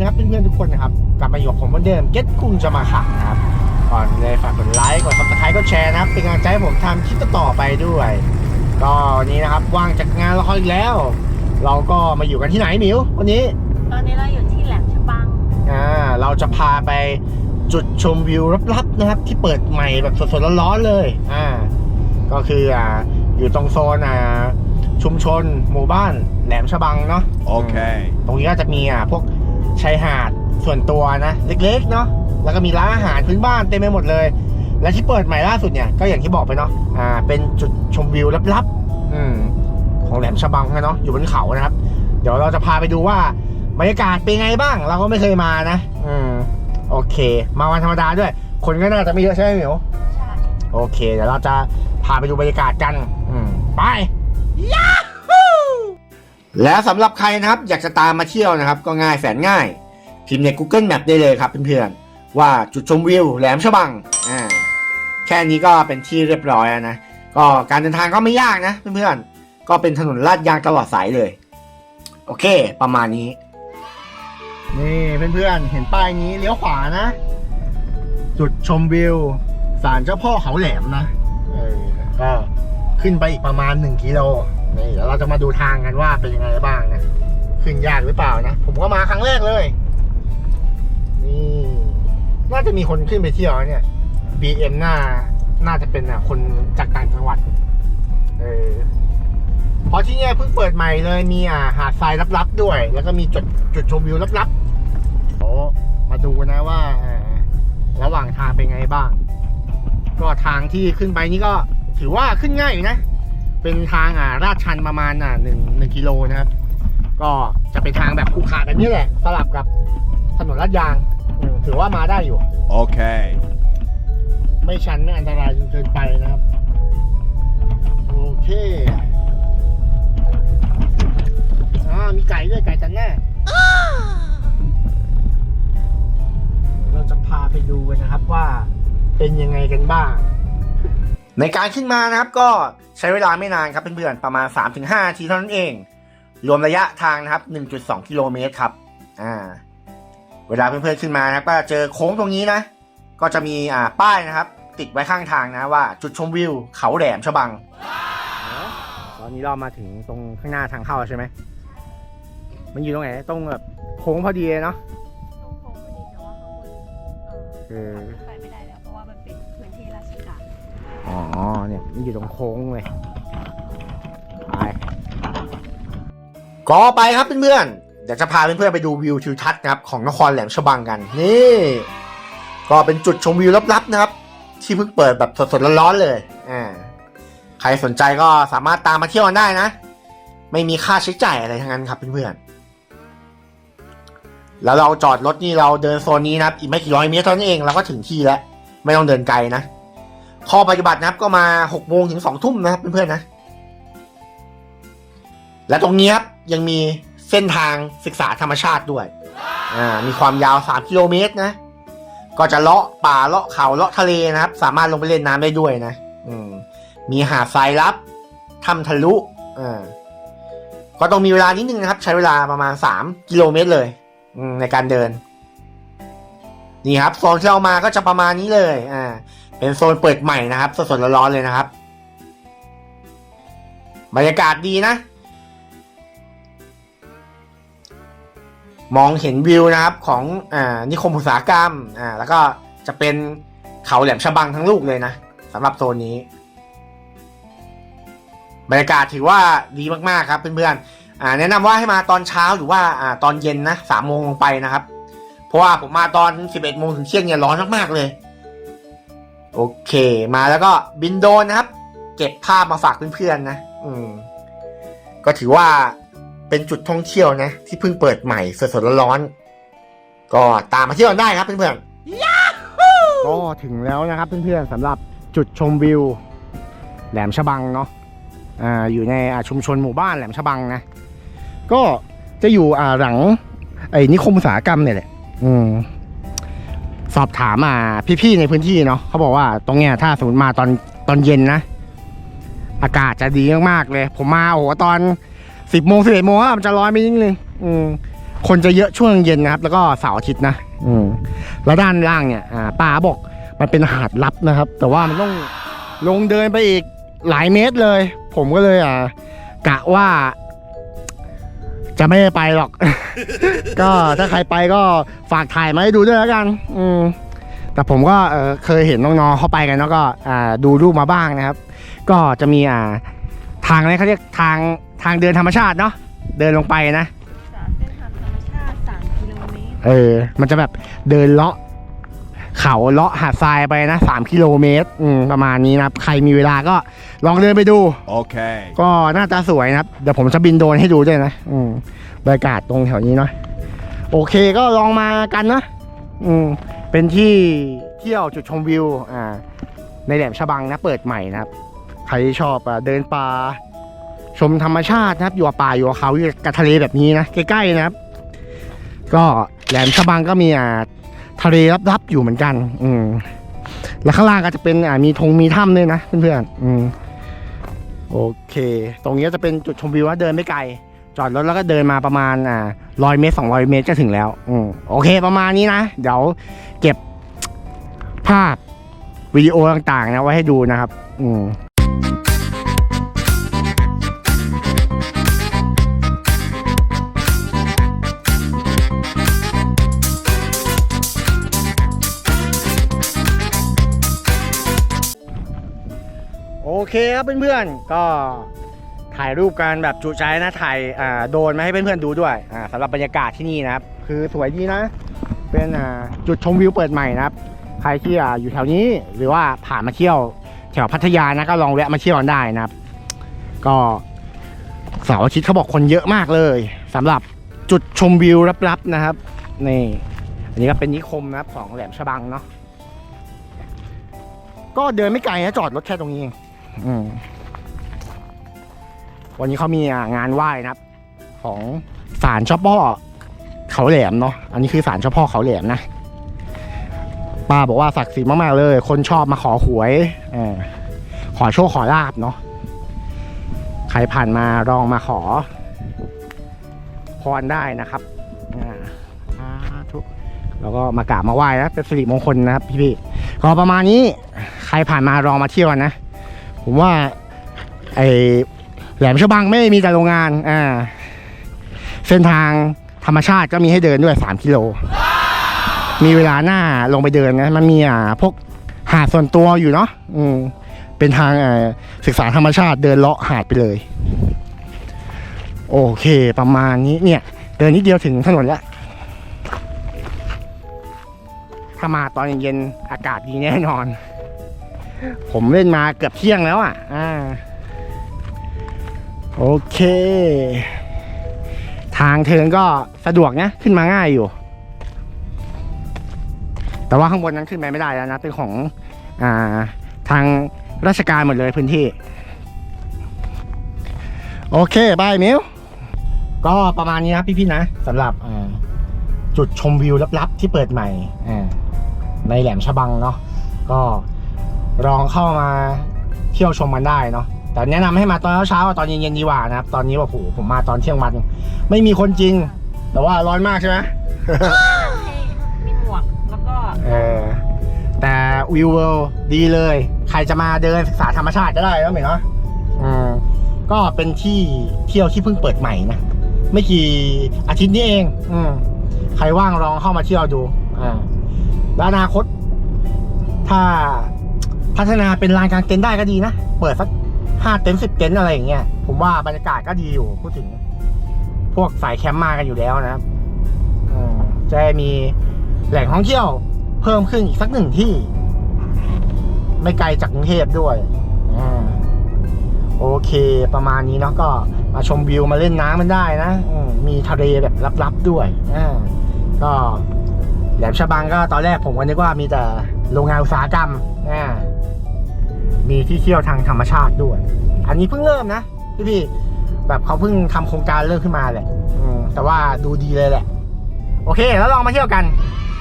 สวัสดีนะครับเพื่อนๆทุกคนนะครับ กลับมาอยู่กับผมเหมือนเดิมเก็ตกุ้งจะมาขังนะครับ ก่อนเลยฝากกดไลค์กดซับสไครต์กดแชร์นะครับ เป็นกำลังใจให้ผมทำคลิปต่อๆไปด้วย ก็วันนี้นะครับว่างจากงานละครอีกแล้ว เราก็มาอยู่กันที่ไหนหมิววันนี้ ตอนนี้เราอยู่ที่แหลมฉบัง อ่าเราจะพาไปจุดชมวิวลับๆนะครับ ที่เปิดใหม่แบบสดๆร้อนๆเลย อ่า ก็คืออ่าอยู่ตรงโซนอ่าชุมชนหมู่บ้านแหลมฉบังเนาะ Okay. ตรงนี้ก็จะมีอ่าพวก ชายหาดส่วนตัวนะ เล็กๆเนาะแล้วก็มีร้านอาหารพื้นบ้านเต็มไปหมดเลย และที่เปิดใหม่ล่าสุดเนี่ยก็อย่างที่บอกไปเนาะอ่าเป็นจุดชมวิวลับๆอืมของแหลมฉบังนะเนาะอยู่บนเขานะครับ เดี๋ยวเราจะพาไปดูว่าบรรยากาศเป็นไงบ้าง เราก็ไม่เคยมานะ อืมโอเค มาวันธรรมดาด้วย คนก็น่าจะไม่เยอะใช่ไหมหมิวใช่โอเค เดี๋ยวเราจะพาไปดูบรรยากาศกัน อืมไป และสำหรับใครนะครับอยากจะตามมาเที่ยวนะครับ ก็ง่ายแสนง่ายพิมพ์ใน Google Map ได้เลยครับเพื่อนๆว่าจุดชมวิวแหลมฉบังอ่าแค่นี้ก็เป็นที่เรียบร้อยนะก็การเดินทางก็ไม่ยากนะเพื่อนๆก็เป็นถนนลาดยางตลอดสายเลย โอเค ประมาณนี้ นี่เพื่อนๆเห็นป้ายนี้เลี้ยวขวานะ จุดชมวิวศาลเจ้าพ่อเขาแหลมนะเออก็ขึ้นไปอีกประมาณหนึ่งกิโล นี่เดี๋ยวเราจะมาดูทางกันว่าเป็นยังไงบ้างนะขึ้นยากหรือเปล่านะ ผมก็มาครั้งแรกเลย นี่ น่าจะมีคนขึ้นไปเที่ยวเนี่ย BM น่าน่าจะเป็นอะคนจากต่างจังหวัด เออเพราะที่เนี่ยเพิ่งเปิดใหม่เลยมีอ่าหาดทรายลับๆด้วย แล้วก็มีจุดจุดชมวิวลับๆโอ้มาดูนะว่าอ่าระหว่างทางเป็นไงบ้าง ก็ทางที่ขึ้นไปนี่ก็ถือว่าขึ้นง่ายอยู่นะ เป็นทางอ่าลาดชันประมาณอ่าหนึ่งหนึ่งกิโลนะครับ ก็จะเป็นทางแบบขรุขระแบบนี้แหละ สลับกับถนนลาดยางอืมถือว่ามาได้อยู่ Okay. ไม่ชันไม่อันตรายจนเกินไปนะครับ โอเคอ่ามีไก่ด้วยไก่จันแน่เราจะพาไปดูกันนะครับว่าเป็นยังไงกันบ้าง ในการขึ้นมานะครับก็ใช้เวลาไม่นานครับเพื่อนๆประมาณ 3-5นาทีเท่านั้นเอง รวมระยะทางนะครับ 1.2 กิโลเมตรครับอ่าเวลาเพื่อนๆขึ้นมานะครับก็เจอโค้งตรงนี้นะ ก็จะมีอ่าป้ายนะครับ ติดไว้ข้างทางนะว่าจุดชมวิวเขาแหลมฉบังตอนนี้เรามาถึงตรงข้างหน้าทางเข้าใช่ไหมมันอยู่ตรงไหนตรงแบบโค้งพอดีเลยเนาะตรงโค้งพอ อ๋อ เนี่ยมันอยู่ตรงโค้งเลย ไปก็ไปครับเพื่อนๆ เดี๋ยวจะพาเพื่อนๆไปดูวิวทิวทัศน์นะครับของนครแหลมฉบังกัน นี่ ก็เป็นจุดชมวิวลับๆนะครับ ที่เพิ่งเปิดแบบสดๆร้อนๆเลย อ่า ใครสนใจก็สามารถตามมาเที่ยวกันได้นะ ไม่มีค่าใช้จ่ายอะไรทั้งนั้นครับเพื่อนๆ แล้วเราจอดรถนี่เราเดินโซนนี้นะครับ อีกไม่กี่ร้อยเมตรเท่านั้นเองเราก็ถึงที่แล้ว ไม่ต้องเดินไกลนะ ข้อปฏิบัตินะครับก็มา6โมงถึง2ทุ่มนะครับเพื่อนๆนะ และตรงนี้ครับยังมีเส้นทางศึกษาธรรมชาติด้วย อ่า มีความยาว3กิโลเมตรนะ ก็จะเลาะป่าเลาะเขาเลาะทะเลนะครับ สามารถลงไปเล่นน้ำได้ด้วยนะ อืม มีหาดทรายลับถ้ำทะลุ อ่า ก็ต้องมีเวลานิดนึงนะครับ ใช้เวลาประมาณ3กิโลเมตรเลยในการเดิน นี่ครับโซนที่เรามาก็จะประมาณนี้เลย อ่า เป็นโซนเปิดใหม่นะครับสดๆร้อนๆเลยนะครับ บรรยากาศดีนะ มองเห็นวิวนะครับของอ่านิคมอุตสาหกรรมอ่าแล้วก็จะเป็นเขาแหลมฉบังทั้งลูกเลยนะสำหรับโซนนี้ บรรยากาศถือว่าดีมากๆครับเพื่อนๆอ่าแนะนำว่าให้มาตอนเช้าหรือว่าอ่าตอนเย็นนะสามโมงลงไปนะครับ เพราะว่าผมมาตอนสิบเอ็ดโมงถึงเที่ยงเนี่ยร้อนมากๆเลย โอเค มาแล้วก็บินโดนนะครับ เก็บภาพมาฝากเพื่อนๆนะ อืม ก็ถือว่าเป็นจุดท่องเที่ยวนะ ที่เพิ่งเปิดใหม่สดๆร้อนๆก็ตามมาเที่ยวได้ครับเพื่อนๆก็ถึงแล้วนะครับเพื่อนๆสำหรับจุดชมวิว แหลมฉบังเนาะอ่าอยู่ในอ่าชุมชนหมู่บ้านแหลมฉบังนะ ก็จะอยู่อ่าหลังไอ้นิคมอุตสาหกรรมเนี่ยแหละ อืม สอบถามอ่าพี่ๆในพื้นที่เนาะเขาบอกว่าตรงเนี้ยถ้าสมมติมาตอนตอนเย็นนะ อากาศจะดีมากๆเลย ผมมาโอ้โหตอนสิบโมงสิบเอ็ดโมงอะมันจะร้อนไปนิดนึงอืมคนจะเยอะช่วงเย็นนะครับ แล้วก็เสาร์อาทิตย์นะอืมแล้วด้านล่างเนี่ยอ่าป้าบอกมันเป็นหาดลับนะครับ แต่ว่ามันต้องลงเดินไปอีกหลายเมตรเลย ผมก็เลยอ่ากะว่า จะไม่ได้ไปหรอก ก็ถ้าใครไปก็ฝากถ่ายมาให้ดูด้วยแล้วกัน อืมแต่ผมก็เออเคยเห็นน้องๆเข้าไปกันแล้วก็อ่าดูรูปมาบ้างนะครับ ก็จะมีอ่าทางอะไรเขาเรียกทางทางเดินธรรมชาติเนาะเดินลงไปนะจากเส้นทางธรรมชาติ3กิโลเมตรเออ มันจะแบบเดินเลาะเขาเลาะหาดทรายไปนะสามกิโลเมตรอืมประมาณนี้นะครับ ใครมีเวลาก็ ลองเดินไปดู Okay. ก็หน้าตาสวยนะครับ เดี๋ยวผมจะบินโดรนให้ดูด้วยนะ อืมบรรยากาศตรงแถวนี้เนาะโอเคก็ลองมากันนะ อืมเป็นที่เที่ยวจุดชมวิว อ่า ในแหลมฉบังนะเปิดใหม่นะครับ ใครชอบอะเดินป่าชมธรรมชาตินะครับ อยู่กับป่าอยู่กับเขาอยู่กับทะเลแบบนี้นะ ใกล้ๆนะครับ ก็แหลมฉบังก็มีอ่าทะเลลับๆอยู่เหมือนกัน อืมแล้วข้างล่างก็จะเป็นอ่ามีธงมีถ้ำด้วยนะเพื่อนๆอืม โอเค ตรงนี้จะเป็นจุดชมวิวว่าเดินไม่ไกล จอดรถแล้วก็เดินมาประมาณอ่าร้อยเมตรสองร้อยเมตรก็ถึงแล้ว อืมโอเคประมาณนี้นะ เดี๋ยวเก็บภาพวิดีโอต่างๆนะไว้ให้ดูนะครับ อืม เคครับเพื่อนๆ ก็ถ่ายรูปกันแบบจุใจนะถ่ายอ่าโดนมาให้เพื่อนๆดูด้วยอ่าสำหรับบรรยากาศที่นี่นะครับ คือสวยดีนะ เป็นอ่าจุดชมวิวเปิดใหม่นะครับ ใครที่อ่าอยู่แถวนี้หรือว่าผ่านมาเที่ยวแถวพัทยานะก็ลองแวะมาเที่ยวกันได้นะครับ ก็เสาร์อาทิตย์เขาบอกคนเยอะมากเลยสำหรับจุดชมวิวลับๆนะครับนี่อันนี้ก็เป็นนิคมนะครับของแหลมฉบังเนาะก็เดินไม่ไกลนะจอดรถแค่ตรงนี้เอง วันนี้เขามีงานไหว้นะครับ ของศาลเจ้าพ่อเขาแหลมเนาะอันนี้คือศาลเจ้าพ่อเขาแหลมนะป้าบอกว่าศักดิ์สิทธิ์มากๆเลย คนชอบมาขอหวยอขอโชคขอลาบเนาะใครผ่านมาลองมาขอพรได้นะครับแล้วก็มากราบมาไหว้นะเป็นสิริมงคลนะครับพี่ๆก็ประมาณนี้ใครผ่านมาลองมาเที่ยวนะ ผมว่า ไอแหลมฉบังไม่มีแต่โรงงานอ่าเส้นทางธรรมชาติก็มีให้เดินด้วย 3 กิโล มีเวลาหน้าลงไปเดินนะ มันมีอ่าพวกหาดส่วนตัวอยู่เนาะอืมเป็นทางศึกษาธรรมชาติเดินเลาะหาดไปเลย โอเค ประมาณนี้เนี่ย เดินนิดเดียวถึงถนนแล้วถ้ามาตอนเย็นๆอากาศดีแน่นอน ผมเล่นมาเกือบเที่ยงแล้วอะ อ่า โอเค ทางเทินก็สะดวกนะ ขึ้นมาง่ายอยู่ แต่ว่าข้างบนนั้นขึ้นไปไม่ได้แล้วนะ เป็นของ อ่า ทางราชการหมดเลยพื้นที่ โอเคบายมิวก็ประมาณนี้นะพี่ๆนะสำหรับจุดชมวิวลับๆที่เปิดใหม่ในแหลมฉบังเนาะก็ ลองเข้ามาเที่ยวชมกันได้เนาะแต่แนะนำให้มาตอนเช้าๆกับตอนเย็นๆดีกว่านะครับ ตอนนี้ว่าโหผมมาตอนเที่ยงวัน ไม่มีคนจริง แต่ว่าร้อนมากใช่ไหมมีหมวกแล้วก็เออแต่วิวดีเลย ใครจะมาเดินศึกษาธรรมชาติก็ได้แล้วเหมือนเนาะอืมก็เป็นที่เที่ยวที่เพิ่งเปิดใหม่นะไม่กี่อาทิตย์นี้เอง อืมใครว่างลองเข้ามาเที่ยวดูอ่าแล้วอนาคต ถ้า พัฒนาเป็นลานกลางเต็นท์ได้ก็ดีนะ เปิดสักห้าเต็นท์สิบเต็นท์อะไรอย่างเงี้ย ผมว่าบรรยากาศก็ดีอยู่พูดถึง พวกสายแคมป์มากันอยู่แล้วนะครับจะมีแหล่งท่องเที่ยว เพิ่มขึ้นอีกสักหนึ่งที่ ไม่ไกลจากกรุงเทพด้วยอโอเค ประมาณนี้เนาะก็มาชมวิวมาเล่นน้ำมันได้นะมมีทะเลแบบลับๆด้วยก็แหลมฉบังก็ตอนแรกผมก็นึกว่ามีแต่โรงงานอุตสาหกรรมอ่า มีที่เที่ยวทางธรรมชาติด้วย อันนี้เพิ่งเริ่มนะพี่พี่ๆแบบเขาเพิ่งทำโครงการเริ่มขึ้นมาแหละแต่ว่าดูดีเลยแหละ โอเค แล้วลองมาเที่ยวกัน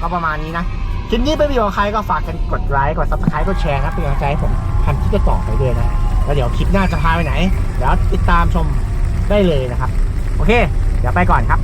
ก็ประมาณนี้นะคลิปนี้เป็นประโยชน์กับใครก็ฝากกันกดไลค์กด subscribe กดแชร์นะเป็นกำลังใจให้ผมทำคลิปต่อไปด้วยนะแล้วเดี๋ยวคลิปหน้าจะพาไปไหนเดี๋ยวติดตามชมได้เลยนะครับ โอเค เดี๋ยวไปก่อนครับ